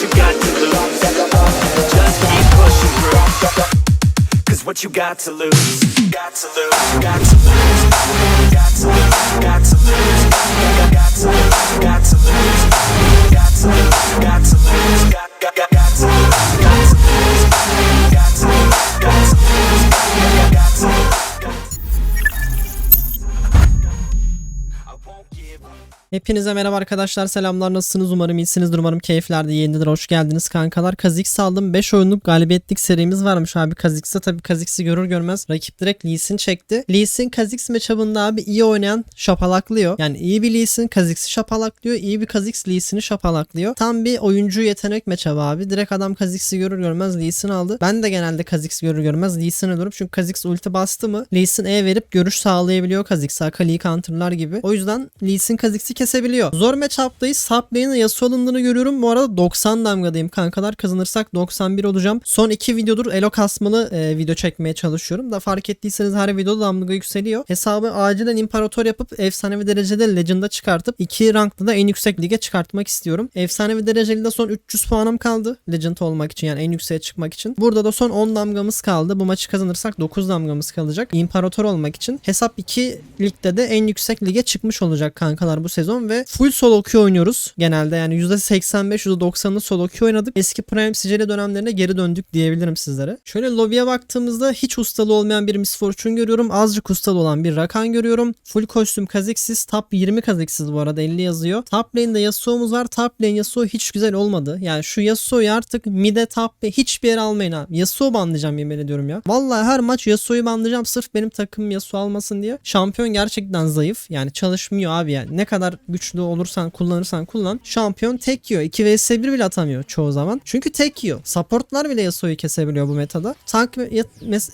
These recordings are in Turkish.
what you got to lose? Just keep pushing through. Cause what you got to lose? Got to lose, got to lose, got to lose, got to lose, got got to lose, got to lose, got to lose, got to lose, got got got Hepinize merhaba arkadaşlar selamlar. Nasılsınız? Umarım iyisinizdir. Umarım keyifler de yerindedir hoş geldiniz kankalar. Kazix aldım. 5 oyunluk galibiyetlik serimiz varmış abi Kazix'te tabi Kazix'i görür görmez rakip direkt Lee Sin çekti. Lee Sin Kazix matchup'ında abi iyi oynayan şapalaklıyor. Yani iyi bir Lee Sin Kazix'i şapalaklıyor iyi bir Kazix Lee Sin'i şapalaklıyor. Tam bir oyuncu yetenek matchup'ı abi. Direkt adam Kazix'i görür görmez Lee Sin aldı. Ben de genelde Kazix görür görmez Lee Sin alırım çünkü Kazix ulti bastı mı Lee Sin E verip görüş sağlayabiliyor Kazix'e Akali'yi counterlar gibi. O yüzden Lee Sin Kazix'i kesebiliyor. Zor matchup'tayız. Sub lane'e Yasuo alındığını görüyorum. Bu arada 90 damgadayım kankalar. Kazanırsak 91 olacağım. Son iki videodur elo kasmalı e, video çekmeye çalışıyorum. Da fark ettiyseniz her videoda damga yükseliyor. Hesabı acilen imparator yapıp efsanevi derecede Legend'a çıkartıp iki rankta da en yüksek lige çıkartmak istiyorum. Efsanevi dereceli de son 300 puanım kaldı. Legend olmak için yani en yükseğe çıkmak için. Burada da son 10 damgamız kaldı. Bu maçı kazanırsak 9 damgamız kalacak. İmparator olmak için. Hesap 2 ligde de en yüksek lige çıkmış olacak kankalar bu sezon ve full solo queue oynuyoruz genelde yani %85 %90'ını solo queue oynadık. Eski Prime Sicilya dönemlerine geri döndük diyebilirim sizlere. Şöyle lobiye baktığımızda hiç ustalı olmayan bir Miss Fortune görüyorum. Azıcık ustalı olan bir Rakan görüyorum. Full kostüm kaziksiz. Top 20 kaziksiz bu arada 50 yazıyor. Top lane'de Yasuo'muz var. Top lane Yasuo hiç güzel olmadı. Yani şu Yasuo'yu artık mid'e top ve hiçbir yere almayın abi. Yasuo banlayacağım yemin ediyorum ya. Vallahi her maç Yasuo'yu banlayacağım sırf benim takımım Yasuo almasın diye. Şampiyon gerçekten zayıf. Yani çalışmıyor abi yani. Ne kadar güçlü olursan kullanırsan kullan. Şampiyon tek yiyor. 2 vs 1 bile atamıyor çoğu zaman. Çünkü tek yiyor. Supportlar bile Yasuo'yu kesebiliyor bu metada. Tank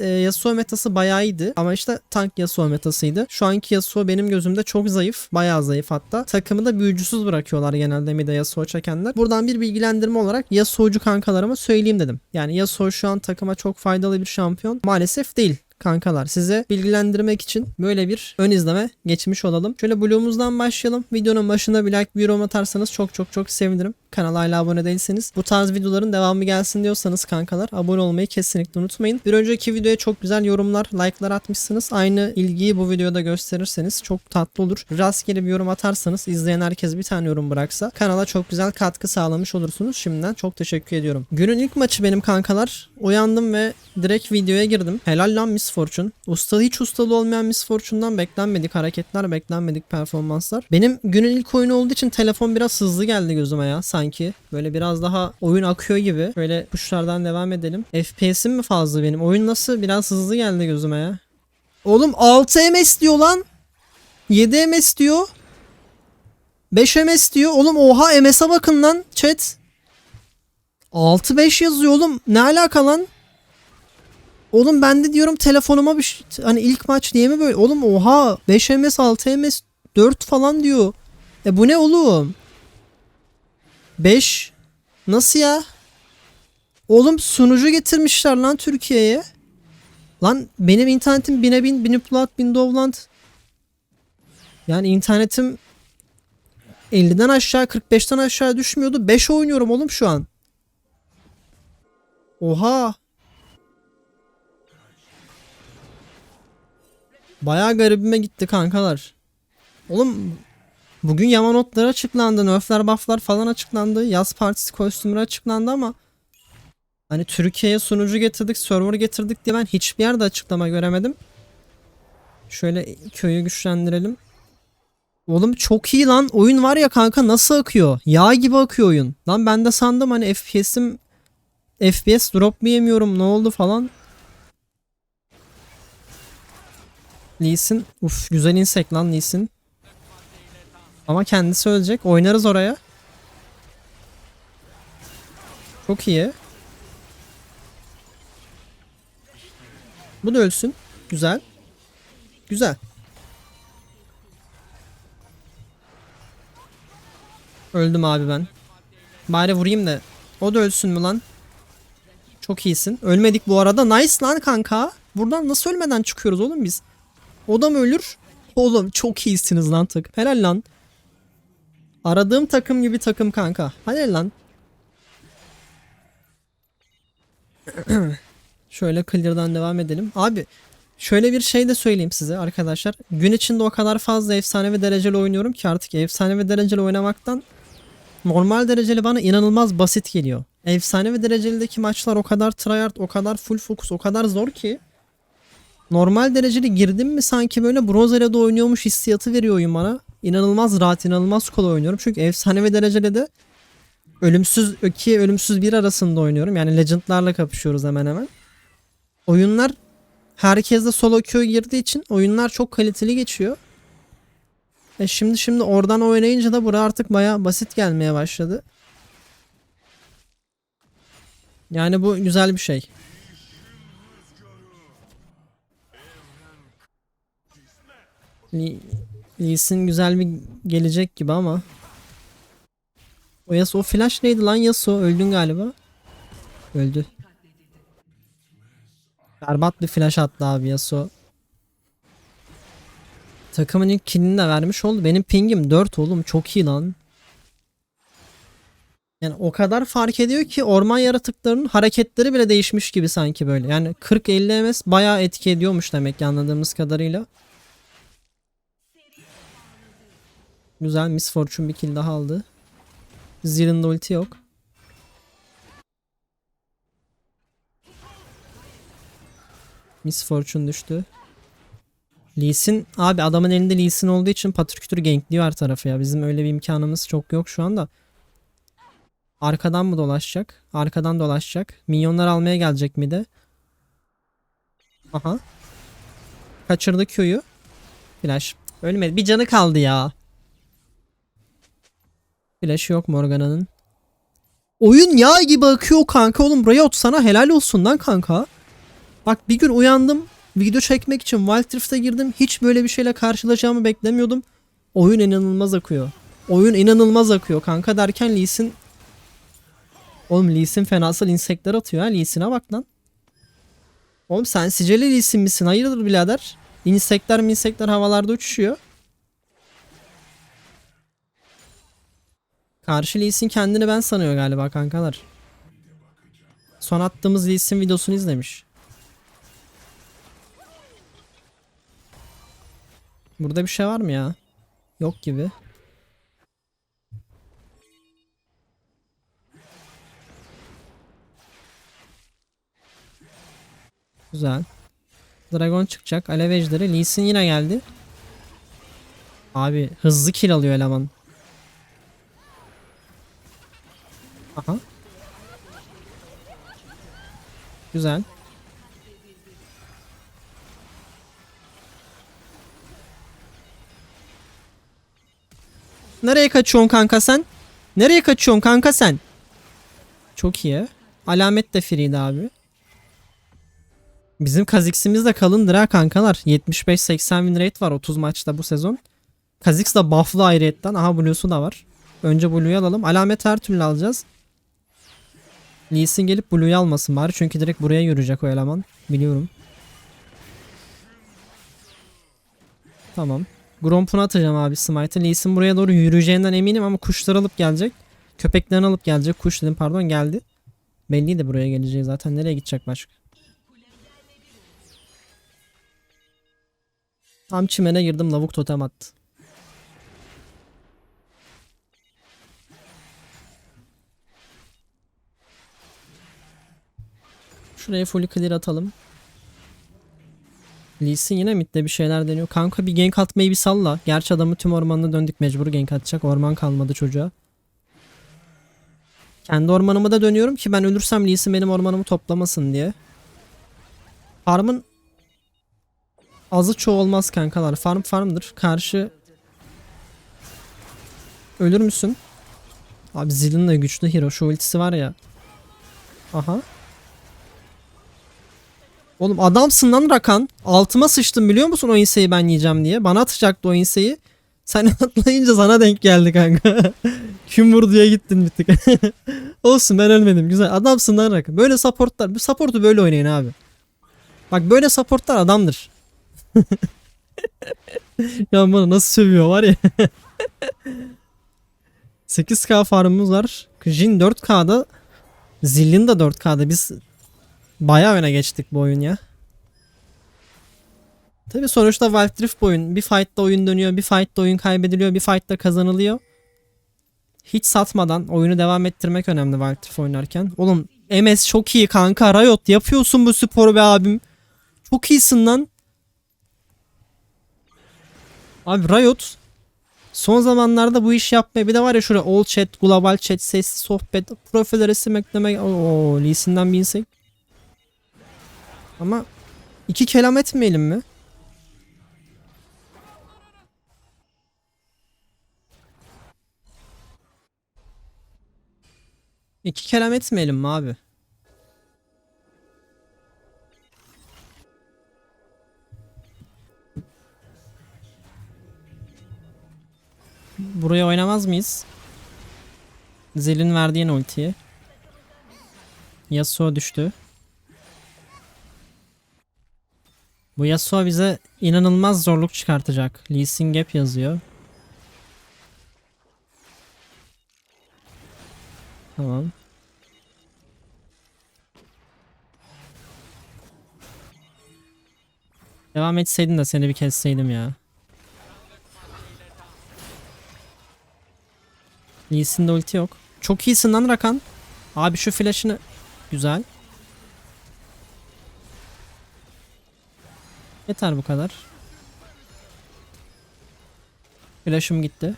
e, Yasuo metası bayağı iyiydi. Ama işte tank Yasuo metasıydı. Şu anki Yasuo benim gözümde çok zayıf. Bayağı zayıf hatta. Takımı da büyücüsüz bırakıyorlar genelde mid'e Yasuo çekenler. Buradan bir bilgilendirme olarak Yasuo'cu kankalarıma söyleyeyim dedim. Yani Yasuo şu an takıma çok faydalı bir şampiyon. Maalesef değil kankalar. Size bilgilendirmek için böyle bir ön izleme geçmiş olalım. Şöyle bloğumuzdan başlayalım. Videonun başına bir like, bir yorum atarsanız çok çok çok sevinirim. Kanala hala abone değilseniz bu tarz videoların devamı gelsin diyorsanız kankalar abone olmayı kesinlikle unutmayın. Bir önceki videoya çok güzel yorumlar, like'lar atmışsınız. Aynı ilgiyi bu videoda gösterirseniz çok tatlı olur. Rastgele bir yorum atarsanız izleyen herkes bir tane yorum bıraksa kanala çok güzel katkı sağlamış olursunuz. Şimdiden çok teşekkür ediyorum. Günün ilk maçı benim kankalar. Uyandım ve direkt videoya girdim. Helal lan Miss Fortune. Ustalı hiç ustalı olmayan Miss Fortune'dan beklenmedik hareketler, beklenmedik performanslar. Benim günün ilk oyunu olduğu için telefon biraz hızlı geldi gözüme ya sanki. Böyle biraz daha oyun akıyor gibi. Böyle kuşlardan devam edelim. FPS'im mi fazla benim? Oyun nasıl? Biraz hızlı geldi gözüme ya. Oğlum 6 MS diyor lan. 7 MS diyor. 5 MS diyor. Oğlum oha MS'e bakın lan chat. 6-5 yazıyor oğlum. Ne alaka lan? Oğlum ben de diyorum telefonuma bir hani ilk maç diye mi böyle? Oğlum oha 5 MS 6 MS 4 falan diyor. E bu ne oğlum? 5 Nasıl ya? Oğlum sunucu getirmişler lan Türkiye'ye. Lan benim internetim bine bin, bini plat, bin dovland. Yani internetim 50'den aşağı 45'ten aşağı düşmüyordu. 5 oynuyorum oğlum şu an. Oha. Bayağı garibime gitti kankalar. Oğlum bugün yama notları açıklandı. Nerfler bufflar falan açıklandı. Yaz partisi kostümleri açıklandı ama hani Türkiye'ye sunucu getirdik, server getirdik diye ben hiçbir yerde açıklama göremedim. Şöyle köyü güçlendirelim. Oğlum çok iyi lan. Oyun var ya kanka nasıl akıyor? Yağ gibi akıyor oyun. Lan ben de sandım hani FPS'im FPS drop mu yemiyorum ne oldu falan. Lee Sin. Uf güzel insek lan Lee Sin. Ama kendisi ölecek. Oynarız oraya. Çok iyi. Bu da ölsün. Güzel. Güzel. Öldüm abi ben. Bari vurayım da. O da ölsün mü lan? Çok iyisin. Ölmedik bu arada. Nice lan kanka. Buradan nasıl ölmeden çıkıyoruz oğlum biz? O da mı ölür? Oğlum çok iyisiniz lan takım. Helal lan. Aradığım takım gibi takım kanka. Helal lan. Şöyle clear'dan devam edelim. Abi şöyle bir şey de söyleyeyim size arkadaşlar. Gün içinde o kadar fazla efsane ve dereceli oynuyorum ki artık efsane ve dereceli oynamaktan normal dereceli bana inanılmaz basit geliyor. Efsane ve derecelideki maçlar o kadar tryhard, o kadar full focus, o kadar zor ki normal dereceli girdim mi sanki böyle Brozere'de oynuyormuş hissiyatı veriyor oyun bana. İnanılmaz rahat, inanılmaz kolay oynuyorum. Çünkü efsane ve dereceli de ölümsüz 2 ölümsüz 1 arasında oynuyorum. Yani legendlarla kapışıyoruz hemen hemen. Oyunlar herkes de solo queue girdiği için oyunlar çok kaliteli geçiyor. E şimdi şimdi oradan oynayınca da bura artık baya basit gelmeye başladı. Yani bu güzel bir şey. Lee, güzel bir gelecek gibi ama. O Yasuo flash neydi lan Yasuo? Öldün galiba. Öldü. Berbat bir flash attı abi Yasuo. Takımın ilk killini de vermiş oldu. Benim pingim 4 oğlum çok iyi lan. Yani o kadar fark ediyor ki orman yaratıklarının hareketleri bile değişmiş gibi sanki böyle. Yani 40-50 ms bayağı etki ediyormuş demek ki anladığımız kadarıyla. Güzel Miss Fortune bir kill daha aldı. Zill'in de ulti yok. Miss Fortune düştü. Lee Sin abi adamın elinde Lee Sin olduğu için patır gankliyor her tarafı ya. Bizim öyle bir imkanımız çok yok şu anda. Arkadan mı dolaşacak? Arkadan dolaşacak. Minyonlar almaya gelecek mi de? Aha. Kaçırdı Q'yu. Flash. Ölmedi. Bir canı kaldı ya. Flash yok Morgana'nın. Oyun yağ gibi akıyor kanka oğlum. Riot sana helal olsun lan kanka. Bak bir gün uyandım. Video çekmek için Wild Rift'e girdim. Hiç böyle bir şeyle karşılaşacağımı beklemiyordum. Oyun inanılmaz akıyor. Oyun inanılmaz akıyor kanka derken Lee Sin Oğlum Lee Sin fenasal insekler atıyor ha. Lee Sin'e bak lan. Oğlum sen sicili Lee Sin misin? Hayırdır birader? İnsekler mi insekler havalarda uçuşuyor. Karşı Lee Sin kendini ben sanıyor galiba kankalar. Son attığımız Lee Sin videosunu izlemiş. Burada bir şey var mı ya? Yok gibi. Güzel. Dragon çıkacak. Alev ejderi. Lee Sin yine geldi. Abi hızlı kill alıyor eleman. Aha. Güzel. Nereye kaçıyorsun kanka sen? Nereye kaçıyorsun kanka sen? Çok iyi. Alamet de free'di abi. Bizim Kazix'imiz de kalındır ha kankalar. 75-80 win rate var 30 maçta bu sezon. Kazix da buff'lı ayrıyetten. Aha Blue'su da var. Önce Blue'yu alalım. Alamet her türlü alacağız. Lee Sin gelip Blue'yu almasın bari. Çünkü direkt buraya yürüyecek o eleman. Biliyorum. Tamam. Gromp'unu atacağım abi Smite'ı. Lee Sin buraya doğru yürüyeceğinden eminim ama kuşları alıp gelecek. Köpeklerini alıp gelecek. Kuş dedim pardon geldi. Belliydi buraya geleceği zaten. Nereye gidecek başka? Tam çimene girdim lavuk totem attı. Şuraya full clear atalım. Lee Sin yine midde bir şeyler deniyor. Kanka bir gank atmayı bir salla. Gerçi adamı tüm ormanına döndük mecbur gank atacak. Orman kalmadı çocuğa. Kendi ormanıma da dönüyorum ki ben ölürsem Lee Sin benim ormanımı toplamasın diye. Farm'ın azı çoğu olmaz kankalar. Farm farmdır. Karşı ölür müsün? Abi Zill'in de güçlü hero. Şu ultisi var ya. Aha. Oğlum adamsın lan Rakan. Altıma sıçtım biliyor musun o inseyi ben yiyeceğim diye. Bana atacaktı o inseyi. Sen atlayınca sana denk geldi kanka. Kim vurduya gittin bir tık. Olsun ben ölmedim. Güzel. Adamsın lan Rakan. Böyle supportlar. Bu supportu böyle oynayın abi. Bak böyle supportlar adamdır. ya bana nasıl sövüyor var ya. 8k farmımız var. Jin 4k'da Zillin de 4k'da biz Bayağı öne geçtik bu oyun ya. Tabi sonuçta Wild Rift bu oyun. Bir fight'ta oyun dönüyor, bir fight'ta oyun kaybediliyor, bir fight'ta kazanılıyor. Hiç satmadan oyunu devam ettirmek önemli Wild Rift oynarken. Oğlum MS çok iyi kanka. Riot yapıyorsun bu sporu be abim. Çok iyisin lan. Abi Riot son zamanlarda bu iş yapmaya bir de var ya şuraya all chat, global chat, sesli sohbet, profil resim ekleme. Oo, Lee Sin'den bir insek. Ama iki kelam etmeyelim mi? İki kelam etmeyelim mi abi? Buraya oynamaz mıyız? Zel'in verdiğin ultiyi. Yasuo düştü. Bu Yasuo bize inanılmaz zorluk çıkartacak. Lee Sin Gap yazıyor. Tamam. Devam etseydin de seni bir kesseydim ya. Lee Sin'de ulti yok. Çok iyisin lan Rakan. Abi şu flash'ını güzel. Yeter bu kadar. Flash'ım gitti.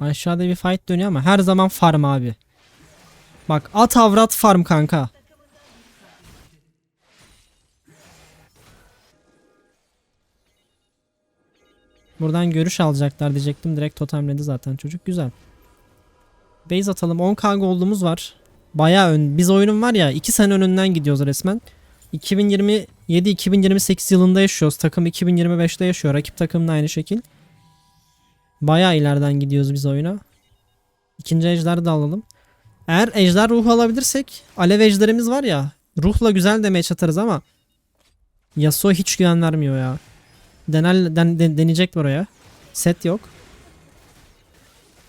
Aşağıda bir fight dönüyor ama her zaman farm abi. Bak at avrat farm kanka. Buradan görüş alacaklar diyecektim. Direkt totemledi zaten çocuk. Güzel. Base atalım. 10k gold'umuz var. Bayağı ön. Biz oyunun var ya 2 sene önünden gidiyoruz resmen. 2027-2028 yılında yaşıyoruz. Takım 2025'te yaşıyor. Rakip takım da aynı şekil. Bayağı ileriden gidiyoruz biz oyuna. İkinci ejder de alalım. Eğer ejder ruhu alabilirsek alev ejderimiz var ya ruhla güzel demeye çatarız ama Yasuo hiç güven vermiyor ya. Denel, den, den- deneyecek buraya. Set yok.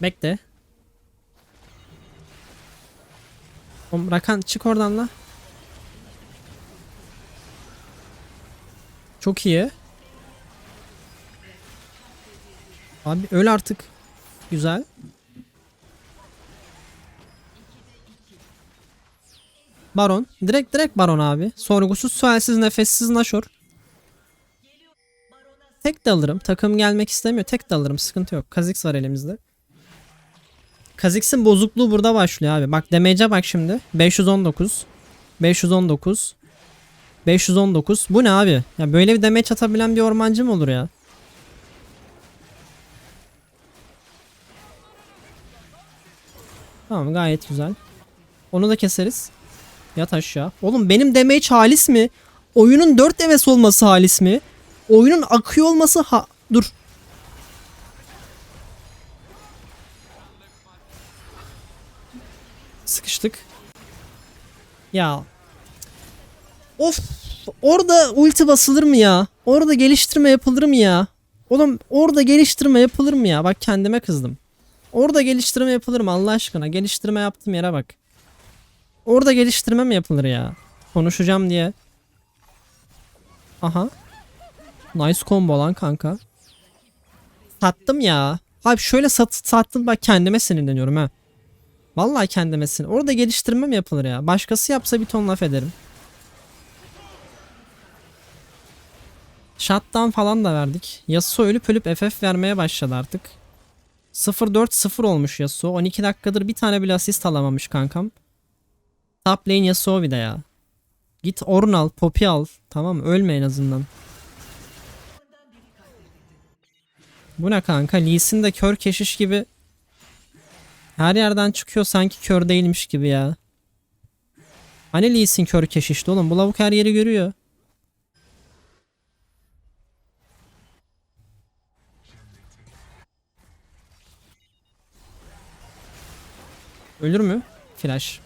Bekle. Oğlum Rakan çık oradan la. Çok iyi. Abi öl artık. Güzel. Baron. Direkt direkt Baron abi. Sorgusuz sualsiz nefessiz Nashor. Tek de alırım. Takım gelmek istemiyor. Tek de alırım. Sıkıntı yok. Kha'Zix var elimizde. Kha'Zix'in bozukluğu burada başlıyor abi. Bak damage'e bak şimdi. 519. 519. 519. Bu ne abi? Ya böyle bir damage atabilen bir ormancı mı olur ya? Tamam gayet güzel. Onu da keseriz. Yat aşağı. Oğlum benim damage halis mi? Oyunun 4 MS olması halis mi? Oyunun akıyor olması ha... Dur. Sıkıştık. Ya. Of. Orada ulti basılır mı ya? Orada geliştirme yapılır mı ya? Oğlum orada geliştirme yapılır mı ya? Bak kendime kızdım. Orada geliştirme yapılır mı Allah aşkına? Geliştirme yaptığım yere bak. Orada geliştirme mi yapılır ya? Konuşacağım diye. Aha. Nice combo lan kanka. Sattım ya. Abi şöyle sat, sattım bak kendime sinirleniyorum ha. Vallahi kendime sinir. Orada geliştirme mi yapılır ya? Başkası yapsa bir ton laf ederim. Shutdown falan da verdik. Yasuo ölüp ölüp FF vermeye başladı artık. 0-4-0 olmuş Yasuo. 12 dakikadır bir tane bile asist alamamış kankam. Top lane Yasuo bir de ya. Git Ornn al, Poppy al. Tamam? Ölme en azından. Bu ne kanka? Lee Sin de kör keşiş gibi. Her yerden çıkıyor sanki kör değilmiş gibi ya. Hani Lee Sin kör keşişti oğlum? Bu lavuk her yeri görüyor. Ölür mü? Flash.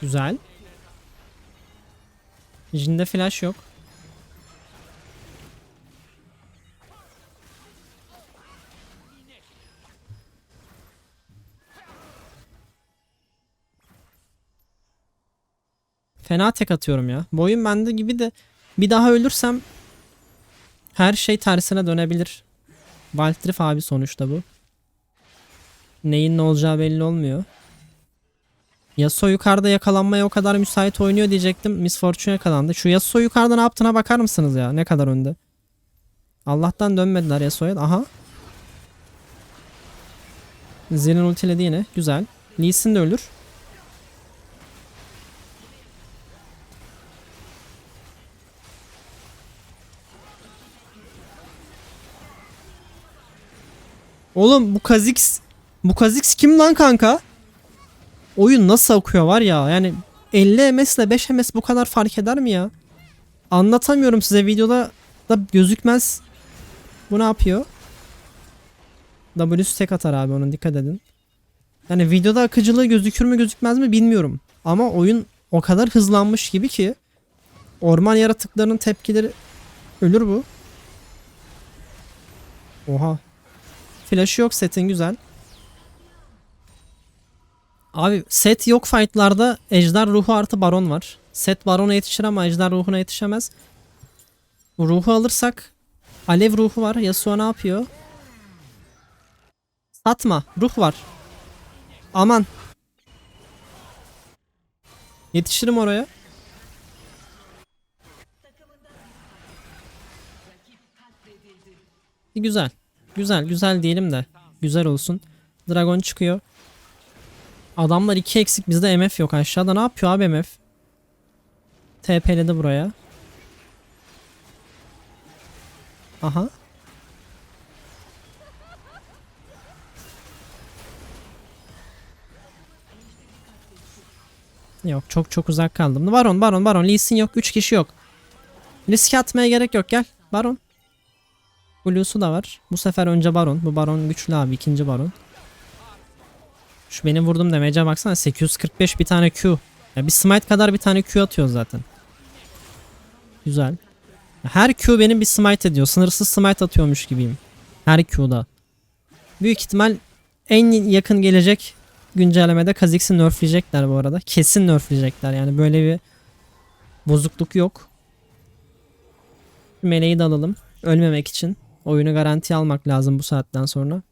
Güzel. Jin'de flash yok. Fena tek atıyorum ya. Boyun bende gibi de bir daha ölürsem her şey tersine dönebilir. Valtrif abi sonuçta bu. Neyin ne olacağı belli olmuyor. Yasuo yukarıda yakalanmaya o kadar müsait oynuyor diyecektim. Miss Fortune yakalandı. Şu Yasuo yukarıda ne yaptığına bakar mısınız ya? Ne kadar önde. Allah'tan dönmediler Yasuo'ya. Aha. Zilin ultiledi yine. Güzel. Lee Sin de ölür. Oğlum bu Kha'Zix bu Kha'Zix kim lan kanka? Oyun nasıl akıyor var ya yani 50 ms ile 5 ms bu kadar fark eder mi ya? Anlatamıyorum size videoda da gözükmez. Bu ne yapıyor? W'su tek atar abi onun dikkat edin. Yani videoda akıcılığı gözükür mü gözükmez mi bilmiyorum. Ama oyun o kadar hızlanmış gibi ki orman yaratıklarının tepkileri ölür bu. Oha. Flash'ı yok setin güzel. Abi set yok fightlarda ejder ruhu artı baron var. Set barona yetişir ama ejder ruhuna yetişemez. Ruhu alırsak alev ruhu var. Yasuo ne yapıyor? Satma. Ruh var. Aman. Yetişirim oraya. Güzel. Güzel güzel diyelim de. Güzel olsun. Dragon çıkıyor. Adamlar 2 eksik bizde MF yok. Aşağıda ne yapıyor abi MF? TP'ledi buraya. Aha. Yok çok çok uzak kaldım. Baron baron baron. Lee Sin yok. 3 kişi yok. Risk atmaya gerek yok. Gel. Baron. Blue'su da var. Bu sefer önce baron. Bu baron güçlü abi. ikinci baron. Şu benim vurdum demece baksana 845 bir tane Q. Ya bir smite kadar bir tane Q atıyor zaten. Güzel. Her Q benim bir smite ediyor. Sınırsız smite atıyormuş gibiyim. Her Q'da. Büyük ihtimal en yakın gelecek güncellemede Kha'Zix'i nerfleyecekler bu arada. Kesin nerfleyecekler yani böyle bir bozukluk yok. Meleği de alalım. Ölmemek için. Oyunu garanti almak lazım bu saatten sonra.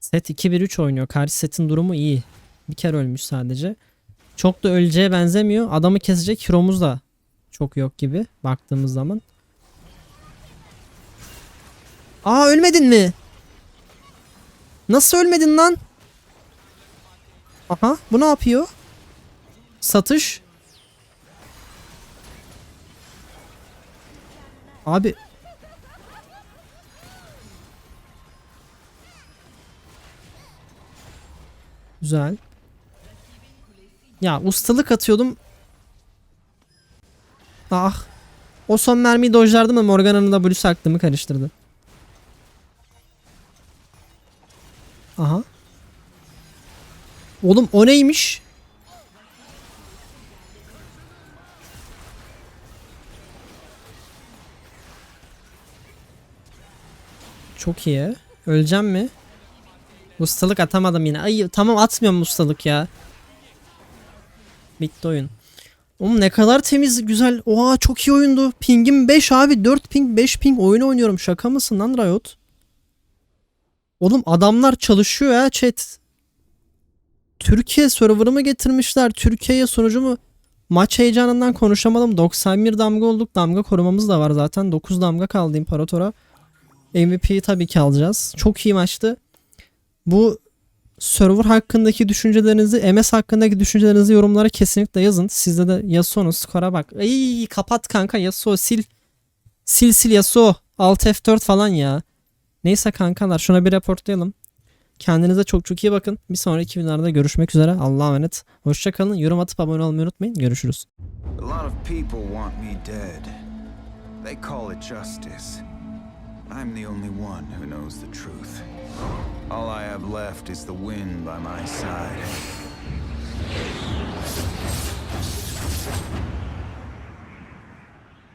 Set 2-1-3 oynuyor. Karşı setin durumu iyi. Bir kere ölmüş sadece. Çok da öleceğe benzemiyor. Adamı kesecek hero'muz da çok yok gibi baktığımız zaman. Aa ölmedin mi? Nasıl ölmedin lan? Aha bu ne yapıyor? Satış. Abi Güzel. Ya ustalık atıyordum. Ah. O son mermiyi dojlardım ama Morgana'nın da Blue'su aklımı karıştırdı. Aha. Oğlum o neymiş? Çok iyi. Öleceğim mi? Ustalık atamadım yine. Ay tamam atmıyorum ustalık ya. Bitti oyun. Oğlum ne kadar temiz güzel. Oha çok iyi oyundu. Pingim 5 abi. 4 ping 5 ping oyun oynuyorum. Şaka mısın lan Riot? Oğlum adamlar çalışıyor ya chat. Türkiye server'ımı getirmişler. Türkiye'ye sunucu mu? Maç heyecanından konuşamadım. 91 damga olduk. Damga korumamız da var zaten. 9 damga kaldı İmparator'a. MVP'yi tabii ki alacağız. Çok iyi maçtı. Bu server hakkındaki düşüncelerinizi, MS hakkındaki düşüncelerinizi yorumlara kesinlikle yazın. Sizde de Yasuo'nun skora bak. Ay kapat kanka Yasuo sil. Sil sil Yasuo. Alt F4 falan ya. Neyse kankalar şuna bir raportlayalım. Kendinize çok çok iyi bakın. Bir sonraki videolarda görüşmek üzere. Allah'a emanet. Hoşçakalın. Yorum atıp abone olmayı unutmayın. Görüşürüz. A lot of people want me dead. They call it justice. I'm the only one who knows the truth. All I have left is the wind by my side.